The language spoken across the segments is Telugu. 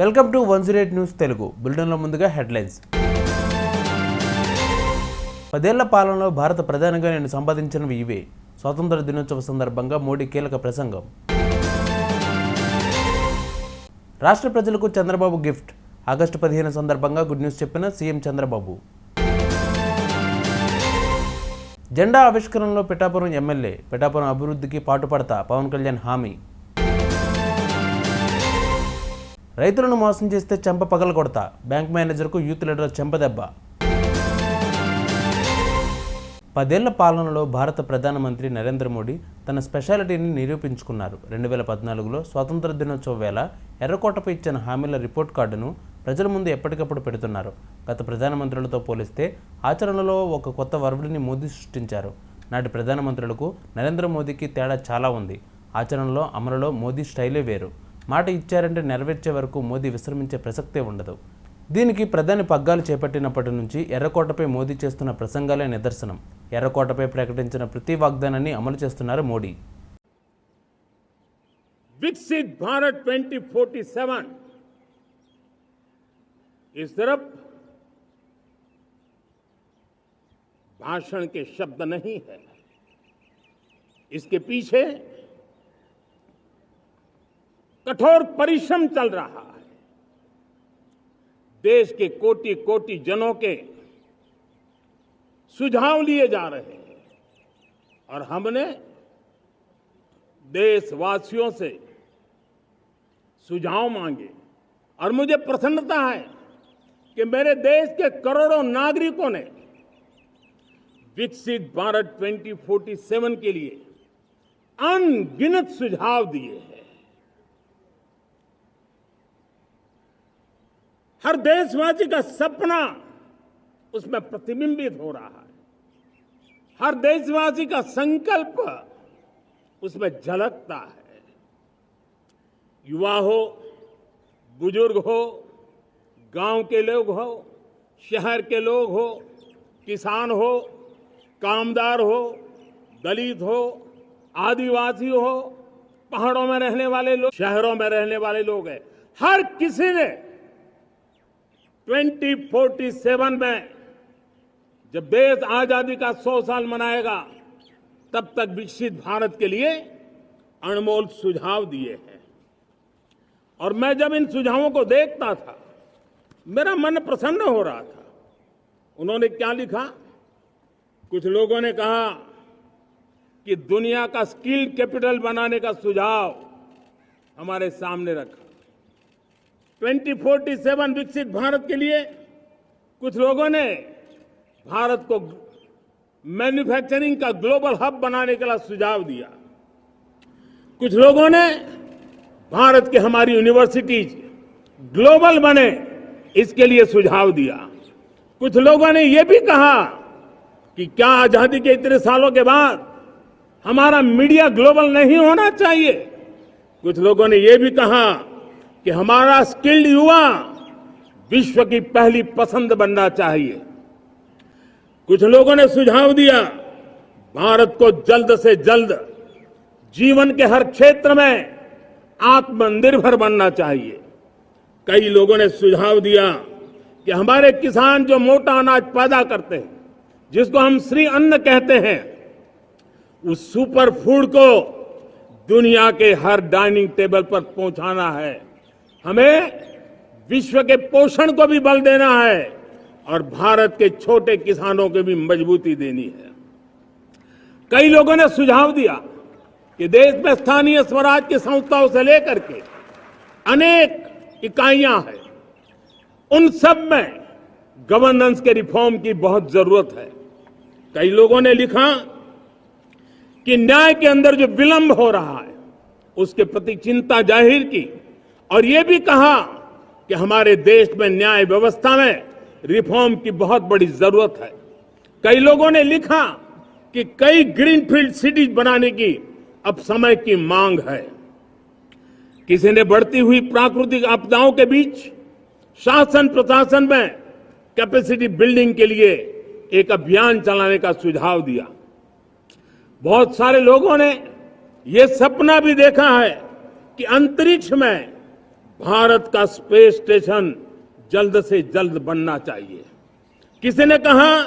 Welcome to one zero eight news Telugu. బులెటిన్లో ముందుగా హెడ్లైన్స్. పదేళ్ళ పాలనలో భారత ప్రధానిగా నేను సంపాదించినవి ఇవే. స్వాతంత్ర దినోత్సవ సందర్భంగా మోడీ కీలక ప్రసంగం. రాష్ట్ర ప్రజలకు చంద్రబాబు గిఫ్ట్. ఆగస్టు పదిహేను సందర్భంగా గుడ్ న్యూస్ చెప్పిన సీఎం చంద్రబాబు. జెండా ఆవిష్కరణలో పిఠాపురం ఎమ్మెల్యే పిఠాపురం అభివృద్ధికి పాటుపడతా పవన్ కళ్యాణ్ హామీ. రైతులను మోసం చేస్తే చెంప పగల కొడతా. బ్యాంక్ మేనేజర్కు యూత్ లీడర్ చెంపదెబ్బ పదేళ్ళ పాలనలో భారత ప్రధానమంత్రి నరేంద్ర మోడీ తన స్పెషాలిటీని నిరూపించుకున్నారు. రెండు వేల పద్నాలుగులో స్వాతంత్ర దినోత్సవ వేళ ఎర్రకోటపై ఇచ్చిన హామీల రిపోర్ట్ కార్డును ప్రజల ముందు ఎప్పటికప్పుడు పెడుతున్నారు. గత ప్రధానమంత్రులతో పోలిస్తే ఆచరణలో ఒక కొత్త వరవడిని మోదీ సృష్టించారు. నాటి ప్రధానమంత్రులకు నరేంద్ర మోదీకి తేడా చాలా ఉంది. ఆచరణలో అమలులో మోదీ స్టైలే వేరు. మాట ఇచ్చారంటే నెరవేర్చే వరకు మోదీ విశ్రమించే ప్రసక్తే ఉండదు దీనికి ప్రధాని పగ్గాలు చేపట్టినప్పటి నుంచి ఎర్రకోటపై మోదీ చేస్తున్న ప్రసంగాలే నిదర్శనం ఎర్రకోటపై ప్రకటించిన ప్రతి వాగ్దానాన్ని అమలు చేస్తున్నారు మోడీ विकसित भारत 2047 ये सिर्फ भाषण के शब्द नहीं है इसके पीछे कठोर परिश्रम चल रहा है। देश के कोटि कोटि जनों के सुझाव लिए जा रहे हैं। और हमने देशवासियों से सुझाव मांगे। और मुझे प्रसन्नता है कि मेरे देश के करोड़ों नागरिकों ने विकसित भारत 2047 के लिए अनगिनत सुझाव दिए हैं। हर देशवासी का सपना उसमें प्रतिबिंबित हो रहा है। हर देशवासी का संकल्प उसमें झलकता है। युवा हो, बुज़ुर्ग हो, गाँव के लोग हो, शहर के लोग हो, किसान हो, कामदार हो, दलित हो, आदिवासी हो, पहाड़ों में रहने वाले लोग, शहरों में रहने वाले लोग हैं। हर किसी ने 2047 में जब देश आज़ादी का 100 साल मनाएगा, तब तक विकसित भारत के लिए अनमोल सुझाव दिए हैं। और मैं जब इन सुझावों को देखता था, मेरा मन प्रसन्न हो रहा था। उन्होंने क्या लिखा? कुछ लोगों ने कहा कि दुनिया का स्किल कैपिटल बनाने का सुझाव हमारे सामने रखा। 2047 विकसित भारत के लिए कुछ लोगों ने भारत को मैन्युफैक्चरिंग का ग्लोबल हब बनाने का सुझाव दिया। कुछ लोगों ने भारत की हमारी यूनिवर्सिटीज ग्लोबल बने, इसके लिए सुझाव दिया। कुछ लोगों ने यह भी कहा कि क्या आज़ादी के इतने सालों के बाद हमारा मीडिया ग्लोबल नहीं होना चाहिए? कुछ लोगों ने यह भी कहा कि हमारा स्किल्ड युवा विश्व की पहली पसंद बनना चाहिए। कुछ लोगों ने सुझाव दिया, भारत को जल्द से जल्द जीवन के हर क्षेत्र में आत्मनिर्भर बनना चाहिए। कई लोगों ने सुझाव दिया कि हमारे किसान जो मोटा अनाज पैदा करते हैं, जिसको हम श्री अन्न कहते हैं, उस सुपर फ़ूड को दुनिया के हर डाइनिंग टेबल पर पहुंचाना है। हमें विश्व के पोषण को भी बल देना है और भारत के छोटे किसानों को भी मजबूती देनी है। कई लोगों ने सुझाव दिया कि देश में स्थानीय स्वराज की संस्थाओं से लेकर के अनेक इकाइयाँ हैं। उन सब में गवर्नेंस के रिफॉर्म की बहुत ज़रूरत है। कई लोगों ने लिखा कि न्याय के अंदर जो विलंब हो रहा है, उसके प्रति चिंता ज़ाहिर की और ये भी कहा कि हमारे देश में न्याय व्यवस्था में रिफॉर्म की बहुत बड़ी ज़रूरत है। कई लोगों ने लिखा कि कई ग्रीनफील्ड सिटीज़ बनाने की अब समय की मांग है। किसी ने बढ़ती हुई प्राकृतिक आपदाओं के बीच शासन प्रशासन में कैपेसिटी बिल्डिंग के लिए एक अभियान चलाने का सुझाव दिया। बहुत सारे लोगों ने यह सपना भी देखा है कि अंतरिक्ष में भारत का स्पेस स्टेशन जल्द से जल्द बनना चाहिए। किसी ने कहा?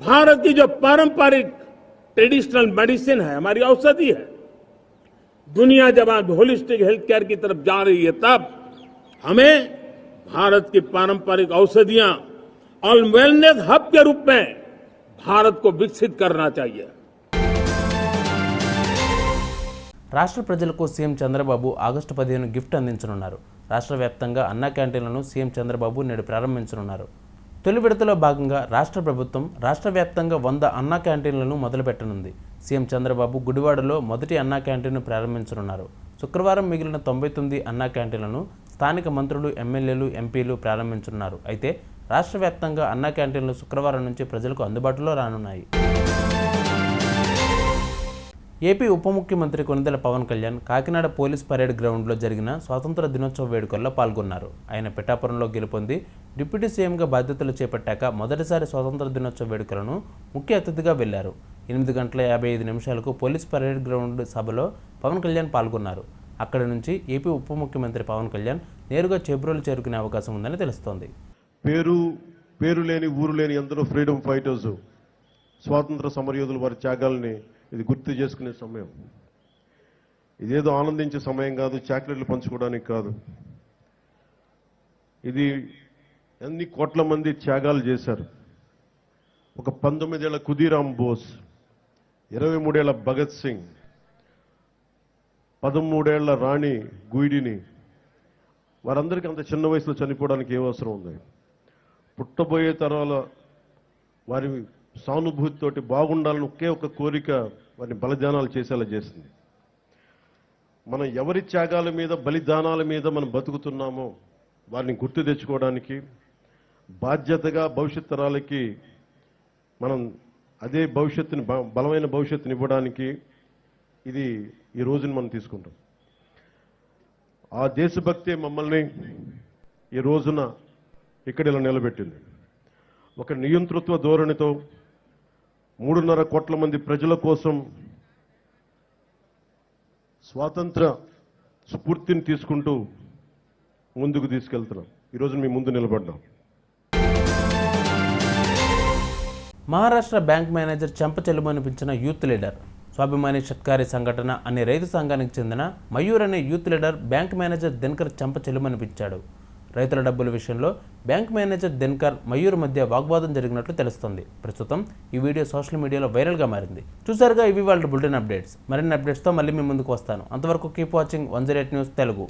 भारत की जो पारंपरिक ट्रेडिशनल मेडिसिन है, हमारी औषधि है। दुनिया जब आज होलिस्टिक हेल्थ केयर की तरफ़ जा रही है, तब हमें भारत की पारंपरिक औषधियाँ और वेलनेस हब के रूप में भारत को विकसित करना चाहिए। రాష్ట్ర ప్రజలకు సీఎం చంద్రబాబు ఆగస్టు పదిహేను గిఫ్ట్ అందించనున్నారు. రాష్ట్ర వ్యాప్తంగా అన్నా క్యాంటీన్లను సీఎం చంద్రబాబు నేడు ప్రారంభించనున్నారు. తొలి విడతలో భాగంగా రాష్ట్ర ప్రభుత్వం రాష్ట్ర వ్యాప్తంగా వంద అన్నా క్యాంటీన్లను మొదలుపెట్టనుంది. సీఎం చంద్రబాబు గుడివాడలో మొదటి అన్నా క్యాంటీన్ను ప్రారంభించనున్నారు. శుక్రవారం మిగిలిన తొంభై తొమ్మిది అన్నా క్యాంటీన్లను స్థానిక మంత్రులు ఎమ్మెల్యేలు ఎంపీలు ప్రారంభించనున్నారు. అయితే రాష్ట్ర వ్యాప్తంగా అన్నా క్యాంటీన్లు శుక్రవారం నుంచి ప్రజలకు అందుబాటులో రానున్నాయి. ఏపీ ఉప ముఖ్యమంత్రి కొనిదెల పవన్ కళ్యాణ్ కాకినాడ పోలీస్ పరేడ్ గ్రౌండ్లో జరిగిన స్వాతంత్ర దినోత్సవ వేడుకల్లో పాల్గొన్నారు. ఆయన పిఠాపురంలో గెలుపొంది డిప్యూటీ సీఎంగా బాధ్యతలు చేపట్టాక మొదటిసారి స్వాతంత్ర దినోత్సవ వేడుకలను ముఖ్య అతిథిగా వెళ్ళారు. ఎనిమిది గంటల యాభై ఐదు నిమిషాలకు పోలీస్ పరేడ్ గ్రౌండ్ సభలో పవన్ కళ్యాణ్ పాల్గొన్నారు. అక్కడి నుంచి ఏపీ ఉప ముఖ్యమంత్రి పవన్ కళ్యాణ్ నేరుగా చేబ్రోలు చేరుకునే అవకాశం ఉందని తెలుస్తోంది. పేరు పేరు లేని ఊరు లేని ఎందరో ఫ్రీడమ్ ఫైటర్స్ స్వాతంత్ర సమరయోధులు వారి త్యాగాల్ని ఇది గుర్తు చేసుకునే సమయం. ఇదేదో ఆనందించే సమయం కాదు చాక్లెట్లు పంచుకోవడానికి కాదు. ఇది ఎన్ని కోట్ల మంది త్యాగాలు చేశారు. ఒక పంతొమ్మిదేళ్ళ కుదీరామ్ బోస్ ఇరవై మూడేళ్ళ భగత్ సింగ్ పదమూడేళ్ళ రాణి గుయిడిని. వారందరికీ అంత చిన్న వయసులో చనిపోవడానికి ఏ అవసరం ఉంది? పుట్టబోయే తరాల వారి సానుభూతితోటి బాగుండాలని ఒకే ఒక కోరిక వారిని బలిదానాలు చేసేలా చేసింది. మనం ఎవరి త్యాగాల మీద బలిదానాల మీద మనం బతుకుతున్నామో వారిని గుర్తు తెచ్చుకోవడానికి బాధ్యతగా భవిష్యత్ తరాలకి మనం అదే భవిష్యత్తుని బ- బలమైన భవిష్యత్తుని ఇవ్వడానికి ఇది ఈ రోజుని మనం తీసుకుంటాం. ఆ దేశభక్తే మమ్మల్ని ఈ రోజున ఇక్కడ ఇలా నిలబెట్టింది. ఒక నియంతృత్వ ధోరణితో మూడున్నర కోట్ల మంది ప్రజల కోసం స్వాతంత్ర స్ఫూర్తిని తీసుకుంటూ ముందుకు తీసుకెళ్తున్నాం. ఈరోజు మీ ముందు నిలబడ్డాం. మహారాష్ట్ర బ్యాంక్ మేనేజర్ చెంప చెలుమనిపించిన యూత్ లీడర్ స్వాభిమాని షత్కారి సంఘటన అనే రైతు సంఘానికి చెందిన మయూర్ అనే youth leader bank manager Dinakar చెంప చెలుమనిపించాడు రైతుల డబ్బుల విషయంలో బ్యాంక్ మేనేజర్ దినకర్ మయూర్ మధ్య వాగ్వాదం జరిగినట్లు తెలుస్తోంది. ప్రస్తుతం ఈ వీడియో సోషల్ మీడియాలో వైరల్గా మారింది. చూసారుగా ఇవి వాళ్ళ బులెటిన్ అప్డేట్స్. మరిన్ని అప్డేట్స్తో మళ్ళీ మీ ముందుకు వస్తాను. అంతవరకు keep watching one zero eight news Telugu.